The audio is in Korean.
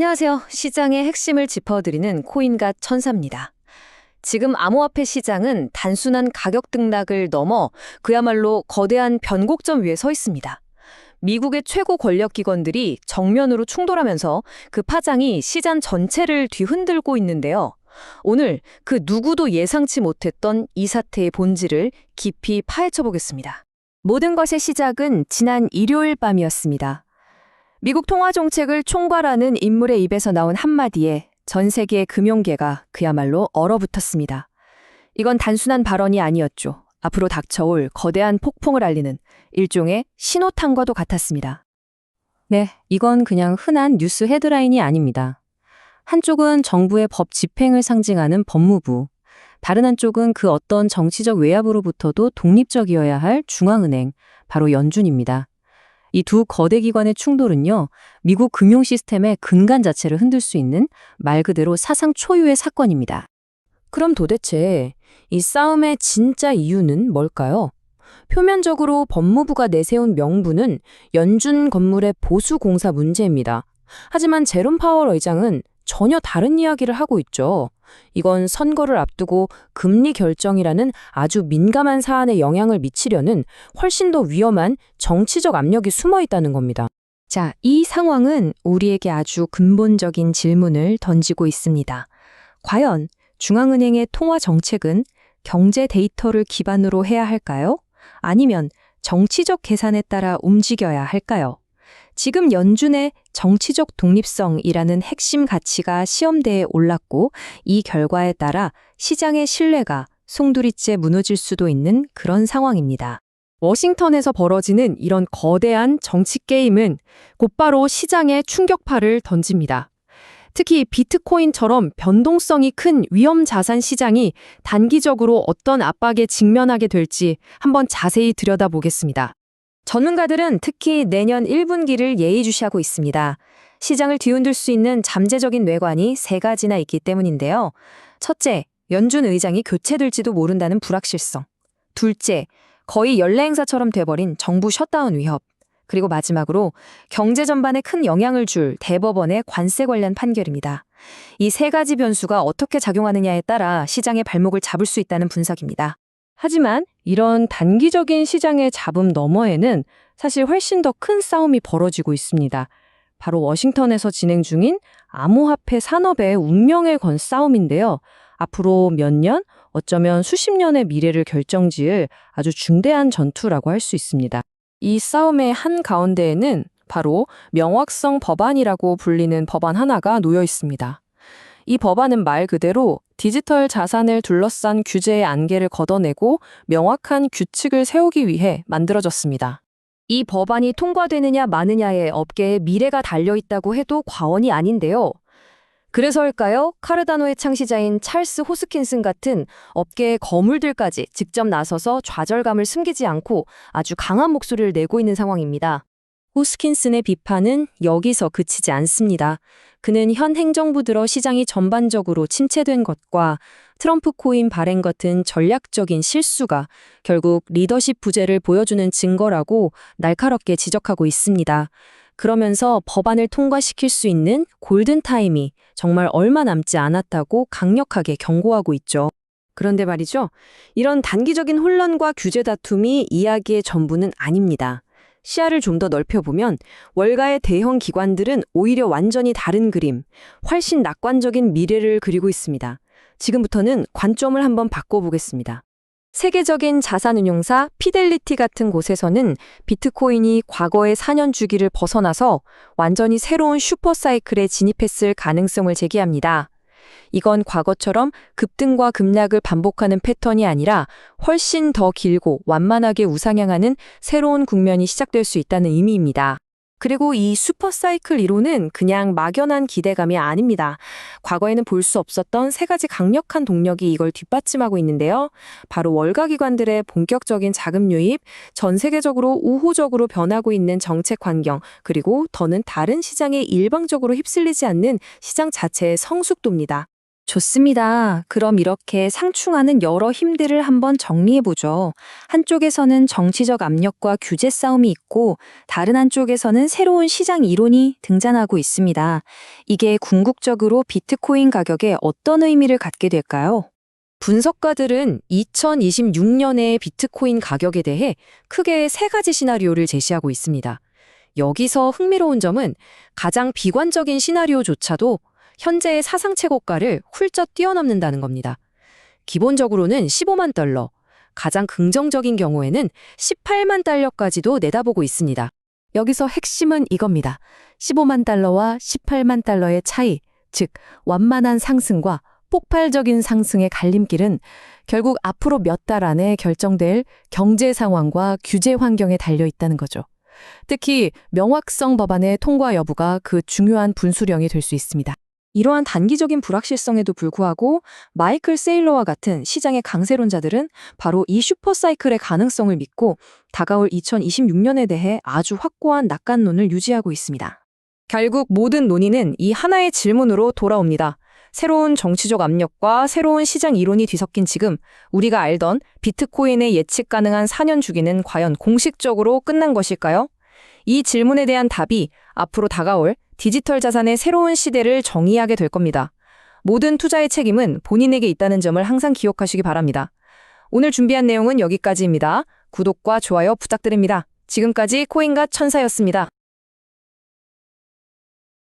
안녕하세요. 시장의 핵심을 짚어드리는 코인과 천사입니다. 지금 암호화폐 시장은 단순한 가격 등락을 넘어 그야말로 거대한 변곡점 위에 서 있습니다. 미국의 최고 권력 기관들이 정면으로 충돌하면서 그 파장이 시장 전체를 뒤흔들고 있는데요. 오늘 그 누구도 예상치 못했던 이 사태의 본질을 깊이 파헤쳐 보겠습니다. 모든 것의 시작은 지난 일요일 밤이었습니다. 미국 통화 정책을 총괄하는 인물의 입에서 나온 한마디에 전 세계의 금융계가 그야말로 얼어붙었습니다. 이건 단순한 발언이 아니었죠. 앞으로 닥쳐올 거대한 폭풍을 알리는 일종의 신호탄과도 같았습니다. 네, 이건 그냥 흔한 뉴스 헤드라인이 아닙니다. 한쪽은 정부의 법 집행을 상징하는 법무부, 다른 한쪽은 그 어떤 정치적 외압으로부터도 독립적이어야 할 중앙은행, 바로 연준입니다. 이 두 거대 기관의 충돌은요, 미국 금융 시스템의 근간 자체를 흔들 수 있는 말 그대로 사상 초유의 사건입니다. 그럼 도대체 이 싸움의 진짜 이유는 뭘까요? 표면적으로 법무부가 내세운 명분은 연준 건물의 보수 공사 문제입니다. 하지만 제롬 파월 의장은 전혀 다른 이야기를 하고 있죠. 이건 선거를 앞두고 금리 결정이라는 아주 민감한 사안에 영향을 미치려는 훨씬 더 위험한 정치적 압력이 숨어 있다는 겁니다. 자, 이 상황은 우리에게 아주 근본적인 질문을 던지고 있습니다. 과연 중앙은행의 통화 정책은 경제 데이터를 기반으로 해야 할까요? 아니면 정치적 계산에 따라 움직여야 할까요? 지금 연준의 정치적 독립성이라는 핵심 가치가 시험대에 올랐고 이 결과에 따라 시장의 신뢰가 송두리째 무너질 수도 있는 그런 상황입니다. 워싱턴에서 벌어지는 이런 거대한 정치 게임은 곧바로 시장에 충격파를 던집니다. 특히 비트코인처럼 변동성이 큰 위험 자산 시장이 단기적으로 어떤 압박에 직면하게 될지 한번 자세히 들여다보겠습니다. 전문가들은 특히 내년 1분기를 예의주시하고 있습니다. 시장을 뒤흔들 수 있는 잠재적인 외관이 세 가지나 있기 때문인데요. 첫째, 연준 의장이 교체될지도 모른다는 불확실성. 둘째, 거의 연례 행사처럼 돼버린 정부 셧다운 위협. 그리고 마지막으로 경제 전반에 큰 영향을 줄 대법원의 관세 관련 판결입니다. 이 세 가지 변수가 어떻게 작용하느냐에 따라 시장의 발목을 잡을 수 있다는 분석입니다. 하지만 이런 단기적인 시장의 잡음 너머에는 사실 훨씬 더 큰 싸움이 벌어지고 있습니다. 바로 워싱턴에서 진행 중인 암호화폐 산업의 운명을 건 싸움인데요. 앞으로 몇 년, 어쩌면 수십 년의 미래를 결정지을 아주 중대한 전투라고 할 수 있습니다. 이 싸움의 한 가운데에는 바로 명확성 법안이라고 불리는 법안 하나가 놓여 있습니다. 이 법안은 말 그대로 디지털 자산을 둘러싼 규제의 안개를 걷어내고 명확한 규칙을 세우기 위해 만들어졌습니다. 이 법안이 통과되느냐 마느냐에 업계의 미래가 달려 있다고 해도 과언이 아닌데요. 그래서일까요? 카르다노의 창시자인 찰스 호스킨슨 같은 업계의 거물들까지 직접 나서서 좌절감을 숨기지 않고 아주 강한 목소리를 내고 있는 상황입니다. 호스킨슨의 비판은 여기서 그치지 않습니다. 그는 현 행정부 들어 시장이 전반적으로 침체된 것과 트럼프 코인 발행 같은 전략적인 실수가 결국 리더십 부재를 보여주는 증거라고 날카롭게 지적하고 있습니다. 그러면서 법안을 통과시킬 수 있는 골든타임이 정말 얼마 남지 않았다고 강력하게 경고하고 있죠. 그런데 말이죠. 이런 단기적인 혼란과 규제 다툼이 이야기의 전부는 아닙니다. 시야를 좀 더 넓혀보면 월가의 대형 기관들은 오히려 완전히 다른 그림, 훨씬 낙관적인 미래를 그리고 있습니다. 지금부터는 관점을 한번 바꿔보겠습니다. 세계적인 자산운용사 피델리티 같은 곳에서는 비트코인이 과거의 4년 주기를 벗어나서 완전히 새로운 슈퍼사이클에 진입했을 가능성을 제기합니다. 이건 과거처럼 급등과 급락을 반복하는 패턴이 아니라 훨씬 더 길고 완만하게 우상향하는 새로운 국면이 시작될 수 있다는 의미입니다. 그리고 이 슈퍼사이클 이론은 그냥 막연한 기대감이 아닙니다. 과거에는 볼 수 없었던 세 가지 강력한 동력이 이걸 뒷받침하고 있는데요. 바로 월가기관들의 본격적인 자금 유입, 전 세계적으로 우호적으로 변하고 있는 정책 환경, 그리고 더는 다른 시장에 일방적으로 휩쓸리지 않는 시장 자체의 성숙도입니다. 좋습니다. 그럼 이렇게 상충하는 여러 힘들을 한번 정리해보죠. 한쪽에서는 정치적 압력과 규제 싸움이 있고, 다른 한쪽에서는 새로운 시장 이론이 등장하고 있습니다. 이게 궁극적으로 비트코인 가격에 어떤 의미를 갖게 될까요? 분석가들은 2026년의 비트코인 가격에 대해 크게 세 가지 시나리오를 제시하고 있습니다. 여기서 흥미로운 점은 가장 비관적인 시나리오조차도 현재의 사상 최고가를 훌쩍 뛰어넘는다는 겁니다. 기본적으로는 15만 달러, 가장 긍정적인 경우에는 18만 달러까지도 내다보고 있습니다. 여기서 핵심은 이겁니다. 15만 달러와 18만 달러의 차이, 즉 완만한 상승과 폭발적인 상승의 갈림길은 결국 앞으로 몇 달 안에 결정될 경제 상황과 규제 환경에 달려 있다는 거죠. 특히 명확성 법안의 통과 여부가 그 중요한 분수령이 될 수 있습니다. 이러한 단기적인 불확실성에도 불구하고 마이클 세일러와 같은 시장의 강세론자들은 바로 이 슈퍼사이클의 가능성을 믿고 다가올 2026년에 대해 아주 확고한 낙관론을 유지하고 있습니다. 결국 모든 논의는 이 하나의 질문으로 돌아옵니다. 새로운 정치적 압력과 새로운 시장 이론이 뒤섞인 지금 우리가 알던 비트코인의 예측 가능한 4년 주기는 과연 공식적으로 끝난 것일까요? 이 질문에 대한 답이 앞으로 다가올 디지털 자산의 새로운 시대를 정의하게 될 겁니다. 모든 투자의 책임은 본인에게 있다는 점을 항상 기억하시기 바랍니다. 오늘 준비한 내용은 여기까지입니다. 구독과 좋아요 부탁드립니다. 지금까지 코인과 천사였습니다.